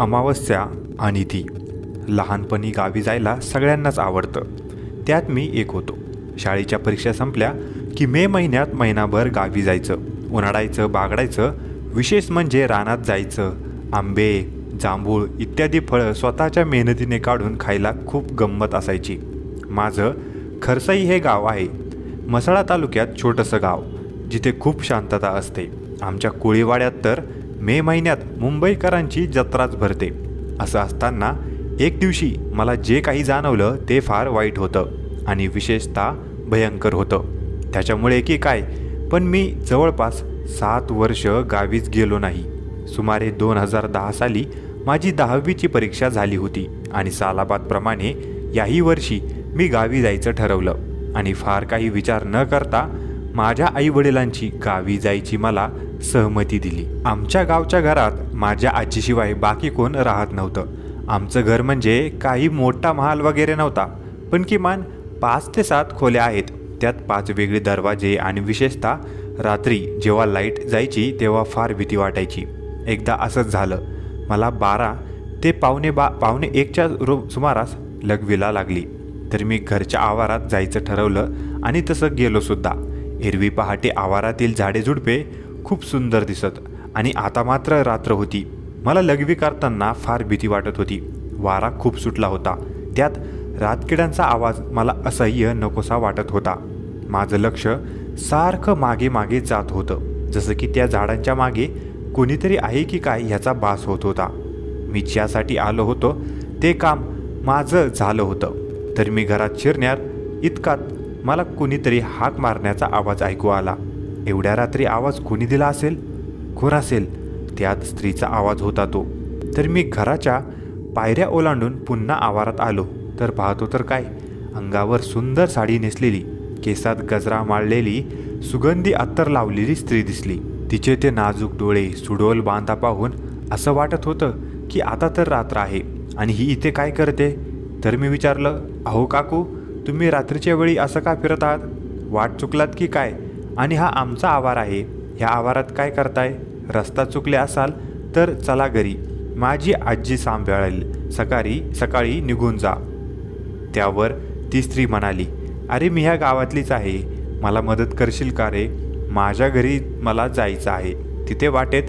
अमावस्या आणि ती. लहानपणी गावी जायला सगळ्यांनाच आवडतं. त्यात मी एक होतो. शाळेच्या परीक्षा संपल्या की मे महिन्यात महिनाभर गावी जायचं. उन्हाळायचं बागडायचं. विशेष म्हणजे रानात जायचं. आंबे जांभूळ इत्यादी फळं स्वतःच्या मेहनतीने काढून खायला खूप गंमत असायची. माझं खरसाई हे गाव आहे. मसाळा तालुक्यात छोटंसं गाव जिथे खूप शांतता असते. आमच्या कोळीवाड्यात तर मे महिन्यात मुंबईकरांची जत्राच भरते. असं असताना एक दिवशी मला जे काही जाणवलं ते फार वाईट होतं आणि विशेषतः भयंकर होतं. त्याच्यामुळे की काय पण मी जवळपास सात वर्ष गावीच गेलो नाही. सुमारे दोन हजार दहा साली माझी दहावीची परीक्षा झाली होती आणि सालाबादप्रमाणे याही वर्षी मी गावी जायचं ठरवलं. आणि फार काही विचार न करता माझ्या आईवडिलांची गावी जायची मला सहमती दिली. आमच्या गावच्या घरात माझ्या आजीशिवाय बाकी कोण राहत नव्हतं. आमचं घर म्हणजे काही मोठा महाल वगैरे नव्हता पण किमान पाच ते सात खोल्या आहेत. त्यात पाच वेगळे दरवाजे आणि विशेषतः रात्री जेव्हा लाइट जायची तेव्हा फार भीती वाटायची. एकदा असंच झालं. मला बारा ते पावणे बा पावणे एकच्या रो सुमारास लघवीला लागली. तर मी घरच्या आवारात जायचं ठरवलं आणि तसं गेलोसुद्धा एरवी पहाटे आवारातील झाडे झुडपे खूप सुंदर दिसत आणि आता मात्र रात्र होती. मला लघवी करताना फार भीती वाटत होती. वारा खूप सुटला होता. त्यात रातकिड्यांचा आवाज मला असह्य नकोसा वाटत होता. माझं लक्ष सारखं मागे मागे जात होतं. जसं की त्या झाडांच्या मागे कोणीतरी आहे की काय ह्याचा भास होत होता. मी ज्यासाठी आलो होतो ते काम माझं झालं होतं. तर मी घरात शिरण्यात इतकात मला कुणीतरी हाक मारण्याचा आवाज ऐकू आला. एवढ्या रात्री आवाज कोणी दिला असेल? खोर असेल? त्यात स्त्रीचा आवाज होता तो. तर मी घराच्या पायऱ्या ओलांडून पुन्हा आवारात आलो. तर पाहतो तर काय? अंगावर सुंदर साडी नेसलेली केसात गजरा माळलेली सुगंधी अत्तर लावलेली स्त्री दिसली. तिचे ते नाजूक डोळे सुडोल बांधा पाहून असं वाटत होतं की आता तर रात्र आहे. आणि ही इथे काय करते? तर मी विचारलं अहो काकू तुम्ही रात्रीच्या वेळी असं का फिरत आहात? वाट चुकलात की काय? आणि हा आमचा आवार आहे. ह्या आवारात काय करताय? रस्ता चुकले असाल तर चला घरी. माझी आजी सांभाळेल. सकाळी सकाळी निघून जा. त्यावर ती स्त्री म्हणाली अरे मी ह्या गावातलीच आहे. मला मदत करशील का रे? माझ्या घरी मला जायचं आहे. तिथे वाटेत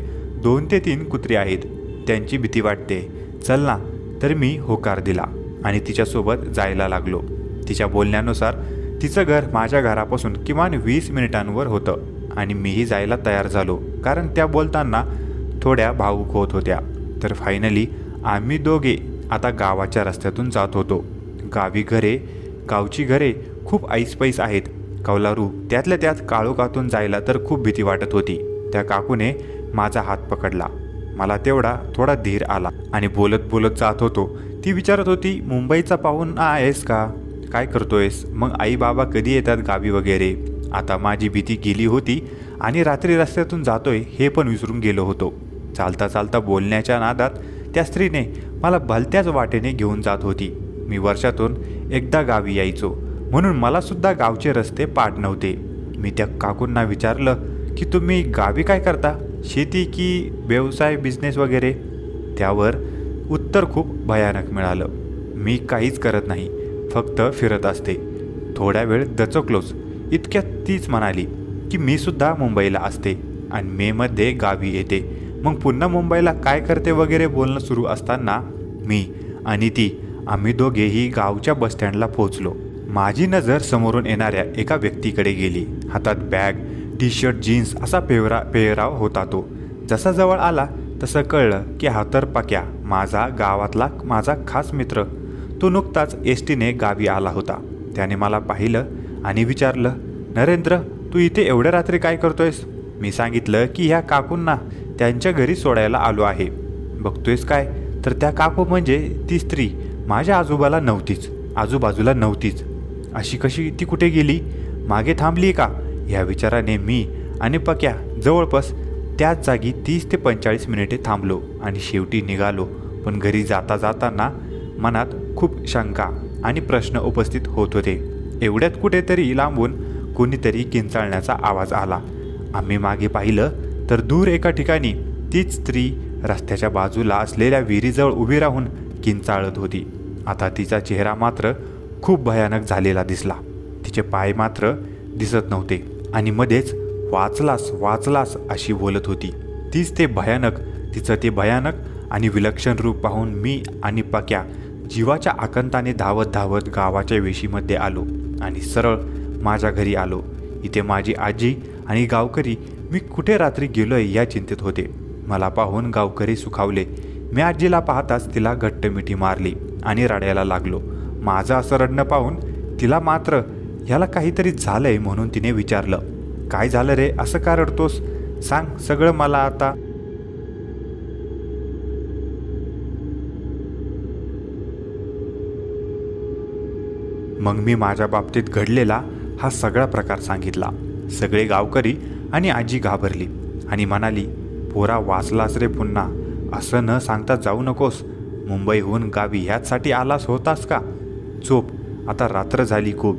दोन ते तीन कुत्री आहेत. त्यांची भीती वाटते. चल ना. तर मी होकार दिला आणि तिच्यासोबत जायला लागलो. तिच्या बोलण्यानुसार तिचं घर माझ्या घरापासून किमान वीस मिनिटांवर होतं आणि मीही जायला तयार झालो कारण त्या बोलताना थोड्या भावूक होत होत्या. तर फायनली आम्ही दोघे आता गावाच्या रस्त्यातून जात होतो. गावी घरे गावची घरे खूप ऐसपैस आहेत. कौलारू त्यातल्या त्यात काळोखातून जायला तर खूप भीती वाटत होती. त्या काकूने माझा हात पकडला. मला तेवढा थोडा धीर आला आणि बोलत बोलत जात होतो. ती विचारत होती मुंबईचा पाहून आहेस का? काय करतोयस? मग आई बाबा कधी येतात गावी वगैरे? आता माझी भीती गेली होती आणि रात्री रस्त्यातून जातोय हे पण विसरून गेलो होतो. चालता चालता बोलण्याच्या नादात त्या स्त्रीने मला भलत्याच वाटेने घेऊन जात होती. मी वर्षातून एकदा गावी यायचो. म्हणून मलासुद्धा गावचे रस्ते पाठ नव्हते. मी त्या काकूंना विचारलं की तुम्ही गावी काय करता? शेती की व्यवसाय बिझनेस वगैरे? त्यावर उत्तर खूप भयानक मिळालं. मी काहीच करत नाही. फक्त फिरत असते. थोड्या वेळ दचकलोच. इतक्यात तीच म्हणाली की मी सुद्धा मुंबईला असते आणि मेमध्ये गावी येते. मग पुन्हा मुंबईला काय करते वगैरे बोलणं सुरू असताना मी आणि ती आम्ही दोघेही गावच्या बसस्टँडला पोहोचलो. माझी नजर समोरून येणाऱ्या एका व्यक्तीकडे गेली. हातात बॅग टी शर्ट जीन्स असा पेवरा पेहराव होता तो. जसा जवळ आला तसं कळलं की हा तर पक्या माझा गावातला माझा खास मित्र. तो नुकताच एस टीने गावी आला होता. त्याने मला पाहिलं आणि विचारलं नरेंद्र तू इथे एवढ्या रात्री काय करतोयस? मी सांगितलं की ह्या काकूंना त्यांच्या घरी सोडायला आलो आहे. बघतोयस काय? तर त्या काकू म्हणजे ती स्त्री माझ्या आजोबाला नव्हतीच आजूबाजूला नव्हतीच. अशी कशी ती कुठे गेली? मागे थांबली का? ह्या विचाराने मी आणि पक्या जवळपास त्याच जागी तीस ते पंचेचाळीस मिनिटे थांबलो आणि शेवटी निघालो. पण घरी जाता जाताना मनात खूप शंका आणि प्रश्न उपस्थित होत होते. एवढ्यात कुठेतरी लांबून कोणीतरी किंचाळण्याचा आवाज आला. आम्ही मागे पाहिलं तर दूर एका ठिकाणी तीच स्त्री रस्त्याच्या बाजूला असलेल्या विहिरीजवळ उभी राहून किंचाळत होती. आता तिचा चेहरा मात्र खूप भयानक झालेला दिसला. तिचे पाय मात्र दिसत नव्हते आणि मध्येच वाचलास वाचलास अशी बोलत होती. तीच ते भयानक तिचं ते भयानक आणि विलक्षण रूप पाहून मी आणि पक्या जीवाच्या आकंताने धावत धावत गावाच्या वेशीमध्ये आलो आणि सरळ माझ्या घरी आलो. इथे माझी आजी आणि गावकरी. मी कुठे रात्री गेलोय या चिंतेत होते. मला पाहून गावकरी सुखावले. मी आजीला पाहताच तिला घट्ट मिठी मारली आणि रडायला लागलो. माझं असं रडणं पाहून तिला मात्र ह्याला काहीतरी झालंय म्हणून तिने विचारलं. काय झालं रे? असं का रडतोस? सांग सगळं मला आता. मग मी माझ्या बाबतीत घडलेला हा सगळा प्रकार सांगितला. सगळे गावकरी आणि आजी घाबरली आणि म्हणाली पोरा वाचलास रे पुन्हा असं न सांगता जाऊ नकोस. मुंबईहून गावी ह्याचसाठी आलास होतास का? झोप आता रात्र झाली खूप.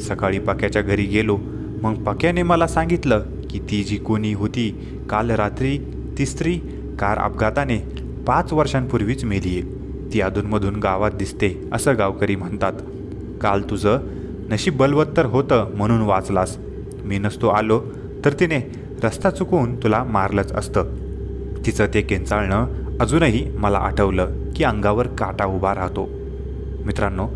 सकाळी पक्याच्या घरी गेलो मग पक्याने मला सांगितलं की ती जी कोणी होती काल रात्री ती स्त्री कार अपघाताने पाच वर्षांपूर्वीच मेली आहे ती अधूनमधून गावात दिसते असं गावकरी म्हणतात. काल तुझं? नशीब बलवत्तर होतं म्हणून वाचलास. मी नसतो आलो तर तिने रस्ता चुकवून तुला मारलंच असतं. तिचं ते किंचाळणं अजूनही मला आठवलं की अंगावर काटा उभा राहतो. मित्रांनो